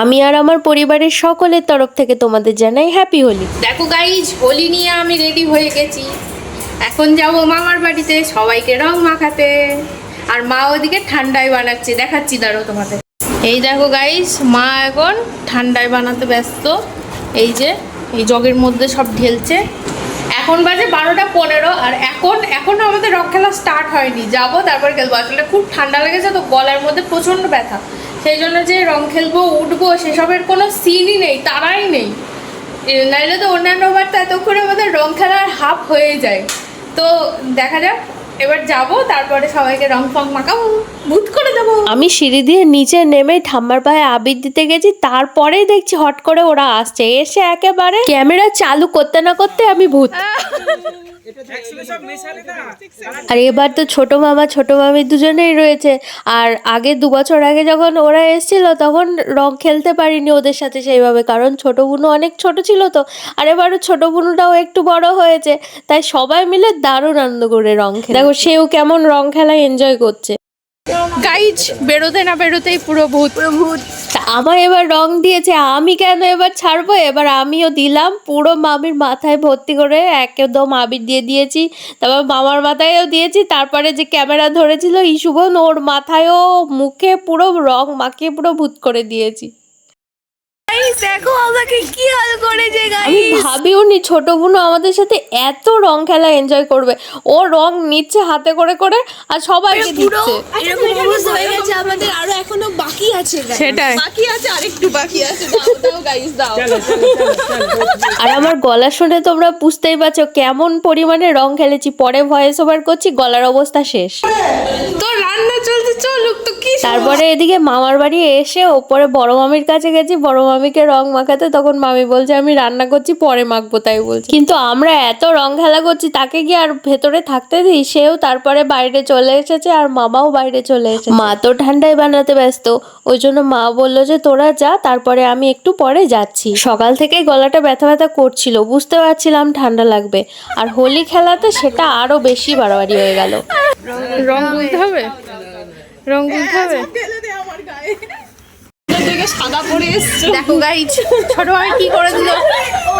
আমি আর আমার পরিবারের সকলের তরফ থেকে তোমাদের জানাই হ্যাপি হোলি দেখো গাইজ হোলি নিয়ে আমি রেডি হয়ে গেছি। এখন যাব মামার বাড়িতে, সবাইকে রং মাখাতে। আর মা ওদিকে ঠান্ডায় বানাচ্ছে। দেখাচ্ছি দাঁড়ো তোমাদের। এই দেখো গাইজ মা এখন ঠান্ডায় বানাতে ব্যস্ত। এই যে, এই জগের মধ্যে সব ঢেলছে। এখন বাজে বারোটা পনেরো, আর এখন এখনও আমাদের রং খেলা স্টার্ট হয়নি। যাব, তারপর খেলব। আসলে খুব ঠান্ডা লেগেছে, তো গলার মধ্যে প্রচণ্ড ব্যথা। সেই জন্য যে রং খেলব উঠবো সেসবের কোনো সিনই নেই তারাই নেই। নাইলে তো অন্যান্য বার তো এতক্ষণে আমাদের রং খেলার হাফ হয়ে যায়। তো দেখা যাক এবার যাব তারপরে সবাইকে রং ফং মাখাবো ভূত করে দেবো। আমি সিঁড়ি দিয়ে নিচে নেমে ঠাম্মার পায়ে আবির দিতে গেছি তারপরেই দেখছি হট করে ওরা আসছে। এসে একেবারে ক্যামেরা চালু করতে না করতে আমি ভূত। আর এবার তো ছোট মামা ছোট মামি দুজনেই রয়েছে। আর আগে দু বছর আগে যখন ওরা এসেছিল তখন রং খেলতে পারিনি ওদের সাথে সেইভাবে কারণ ছোট বুনু অনেক ছোট ছিল তো। আর এবারও ছোট বুনুটাও একটু বড় হয়েছে তাই সবাই মিলে দারুণ আনন্দ করে রং খেলে। দেখো সেও কেমন রং খেলা এনজয় করছে। গাইজ বেরোতে না বেরোতেই পুরো ভূত। পুরো ভূত। আমার এবার রং দিয়েছে, আমি কেন এবার ছাড়বো? এবার আমিও দিলাম, পুরো মামির মাথায় ভর্তি করে একদম আবির দিয়ে দিয়েছি, তারপর মামার মাথায়ও দিয়েছি, তারপরে যে ক্যামেরা ধরেছিল ইসুবন ওর মাথায়ও মুখে পুরো রং মাখিয়ে পুরো ভূত করে দিয়েছি। দেখো আমাকে কি হাল করেছে আমি ভাবিও নি ছোট বোনও আমাদের সাথে এত রং খেলা এনজয় করবে। ও রং নিচ্ছে হাতে করে করে আর সবাইকে দিচ্ছে। এরকম অবস্থা হয়ে গেছে আমাদের আরও এখনও বাকি আছে। সেটাই। বাকি আছে আরেকটু বাকি আছে। দাও দাও গাইস দাও। আর আমার গলা শুনে তোমরা বুঝতেই পারছ কেমন পরিমাণে রং খেলেছি। পরে ভয়েস ওভার করছি গলার অবস্থা শেষ। তো রান্না চলছে চলুক তো তারপরে এদিকে মামার বাড়ি এসে ওপরে বড় মামির কাছে গেছি, বড় মামিকে রং মাখাতে, তখন মামি বলছে, আমি রান্না করছি, পরে মাখবো, তাই বলছে। কিন্তু আমরা এত রং খেলা করছি, তাকে গিয়ে আর ভেতরে থাকতে দিই? সেও তারপরে বাইরে চলে এসেছে আর মামাও বাইরে চলে এসেছে। মা তো ঠান্ডায় বানাতে ব্যস্ত, ওই জন্য মা বলল যে, তোরা যা, তারপরে আমি একটু পরে যাচ্ছি। সকাল থেকে গলাটা ব্যথা ব্যথা করছিল, বুঝতে পারছিলাম ঠান্ডা লাগবে। আর হোলি খেলাতে সেটা আরও বেশি বাড়াবাড়ি হয়ে গেল। রং গুলতে হবে? রং গুলতে হবে ঢেলে দে আমার গায়ে। থেকে সাদা দেখো গাইজ ছোট ভাই কি করে দিল?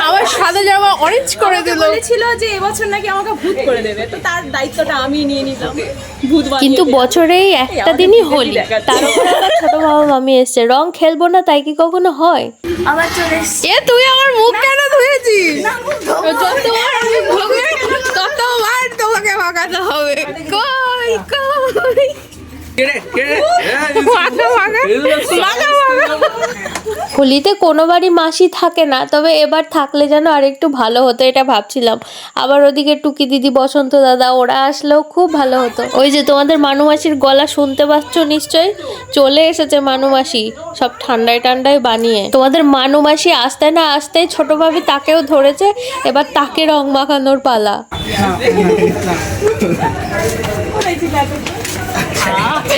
আমার সাদা জামা অরেঞ্জ করে দিল। বলেছিল যে এবছর নাকি আমাকে ভূত করে দেবে। তো তার দায়িত্বটা আমি নিয়ে নিলাম। ভূত কিন্তু। বছরেই একটা দিনই হোলি। দেখাচ্ছে। তার উপরে আবার ছোট বাবা মামি এসছে। রং খেলব না তাই কি কখনো হয়? আবার চলে এসছে। এ তুই আমার মুখ কেন ধুয়েছিস যতবার মুখ ধোবে ততবার তোমাকে মাখাতে হবে কই কই মাখা মাখা মাখা মাখা হোলিতে কোনো বাড়ি মাসি থাকে না তবে এবার থাকলে যেন আর একটু ভালো হতো এটা ভাবছিলাম। আবার ওদিকে টুকি দিদি বসন্ত দাদা ওরা আসলেও খুব ভালো হতো। ওই যে তোমাদের মানু মাসির গলা শুনতে পাচ্ছ নিশ্চয় চলে এসেছে মানু মাসি সব ঠান্ডায় ঠান্ডায় বানিয়ে। তোমাদের মানু মাসি আসতে না আসতেই ছোট ভাবি তাকেও ধরেছে এবার তাকে রং মাখানোর পালা।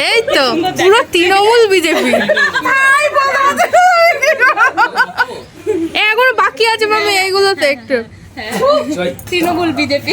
এই তো পুরো তৃণমূল বিজেপি। এখনও বাকি আছে মামি এইগুলোতে একটু। তৃণমূল বিজেপি।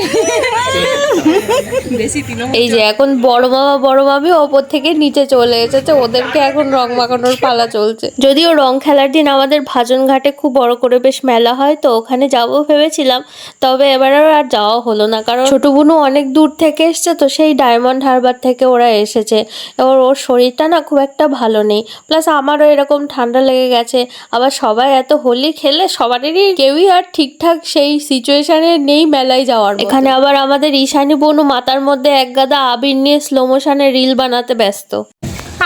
এই যে এখন বড় মামা বড় মামি ওপর থেকে নিচে চলে এসেছে ওদেরকে এখন রং মাখানোর পালা চলছে। যদিও রং খেলার দিন আমাদের ভাজন ঘাটে খুব বড় করে বেশ মেলা হয় তো ওখানে যাব ভেবেছিলাম তবে এবার আর যাওয়া হলো না কারণ ছোট বোনও অনেক দূর থেকে এসছে তো সেই ডায়মন্ড হারবার থেকে ওরা এসেছে। এবার ওর শরীরটা না খুব একটা ভালো নেই প্লাস আমারও এরকম ঠান্ডা লেগে গেছে। আবার সবাই এত হোলি খেলে সবারই কেউই আর ঠিকঠাক সেই সিচুয়েশনে নেই মেলায় যাওয়ার এখানে আবার আমাদের ঈশানী বোনও মাথার মধ্যে এক গাদা আবির নিয়ে স্লো মোশনে রিল বানাতে ব্যস্ত।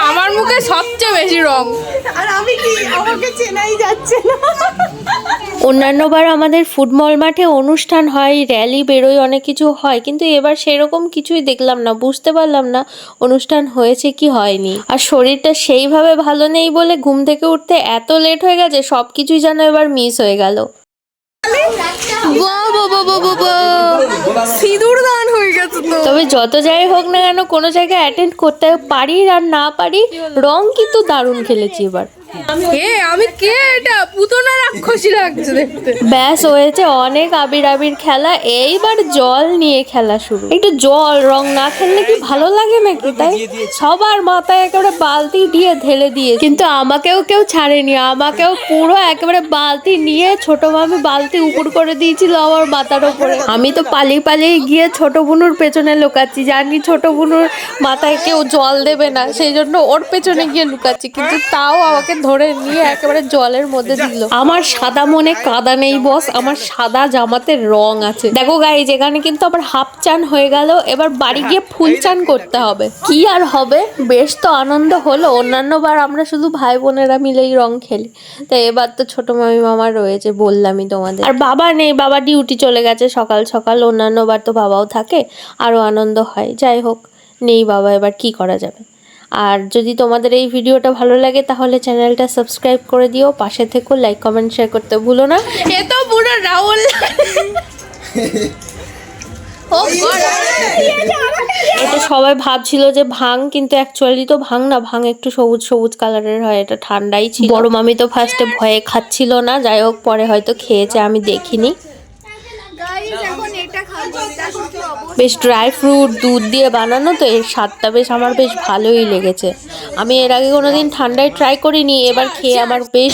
আমার মুখে সবচেয়ে বেশি রং। আর আমি কি আমাকে চেনাই যাচ্ছে না? অন্যান্যবার আমাদের ফুটবল মাঠে অনুষ্ঠান হয় র্যালি বেরোয় অনেক কিছু হয় কিন্তু এবার সেরকম কিছুই দেখলাম না বুঝতে পারলাম না অনুষ্ঠান হয়েছে কি হয়নি। আর শরীরটা সেইভাবে ভালো নেই বলে ঘুম থেকে উঠতে এত লেট হয়ে গেছে সব কিছুই যেন এবার মিস হয়ে গেল। তবে যত যাই হোক না কেন কোনো জায়গায় অ্যাটেন্ড করতে পারি আর না পারি, রং কিন্তু দারুণ খেলেছি এবার। ব্যাস, হয়েছে অনেক আবির আবির খেলা। এইবার জল নিয়ে খেলা শুরু। একটু জল, রং না খেললে কি ভালো লাগে নাকি, তাই? সবার মাথায় একেবারে বালতি দিয়ে ঢেলে দিয়ে কিন্তু আমাকেও কেউ ছাড়েনি। আমাকেও পুরো একেবারে বালতি নিয়ে ছোট মামি বালতি উপর করে দিয়েছিল আমার মাথার উপরে আমি তো পালিয়ে পালিয়ে গিয়ে ছোট বুনুর পেছনে লুকাচ্ছি। জানি ছোট বুনুর মাথায় কেউ জল দেবে না, সেই জন্য ওর পেছনে গিয়ে লুকাচ্ছি। কিন্তু তাও আমাকে ধরে নিয়ে একেবারে জলের মধ্যে দিল। আমার সাদা মনে কাদা নেই বস। আমার সাদা জামাতে রং আছে। দেখো গাই যেখানে কিন্তু আমার হাফ চান হয়ে গেল। এবার বাড়ি গিয়ে ফুল চান করতে হবে। কি আর হবে? বেশ তো আনন্দ হলো। অন্যান্য বার আমরা শুধু ভাই বোনেরা মিলেই রং খেলি। তাই এবার তো ছোট মামি মামা রয়েছে বললামই তোমাদের। আর বাবা নেই বাবা ডিউটি চলে গেছে সকাল সকাল। অন্যান্য বার তো বাবাও থাকে। আরও আনন্দ হয়। যাই হোক নেই বাবা এবার কি করা যাবে? আর যদি তোমাদের এই ভিডিওটা ভালো লাগে তাহলে চ্যানেলটা সাবস্ক্রাইব করে দিও। পাশে থেকো লাইক কমেন্ট শেয়ার করতে ভুলো না। এ তো পুরো রাহুল! এটা সবাই ভাবছিল যে ভাং কিন্তু অ্যাকচুয়ালি তো ভাং না ভাং একটু সবুজ সবুজ কালারের হয় এটা ঠান্ডাই ছিল। বড় মামি তো ফার্স্টে ভয়ে খাচ্ছিল না যাই হোক পরে হয়তো খেয়েছে আমি দেখিনি। বেশ ড্রাই ফ্রুট দুধ দিয়ে বানানো তো এর স্বাদটা বেশ আমার বেশ ভালোই লেগেছে আমি এর আগে কোনোদিন ঠান্ডায় ট্রাই করিনি এবার খেয়ে আমার বেশ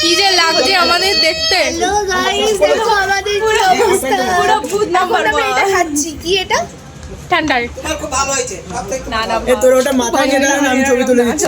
কি যে লাগছে আমাদের দেখতে কি এটা ঠান্ডার না না তোর ওটা মাথায় আমি ছবি তুলে দিচ্ছি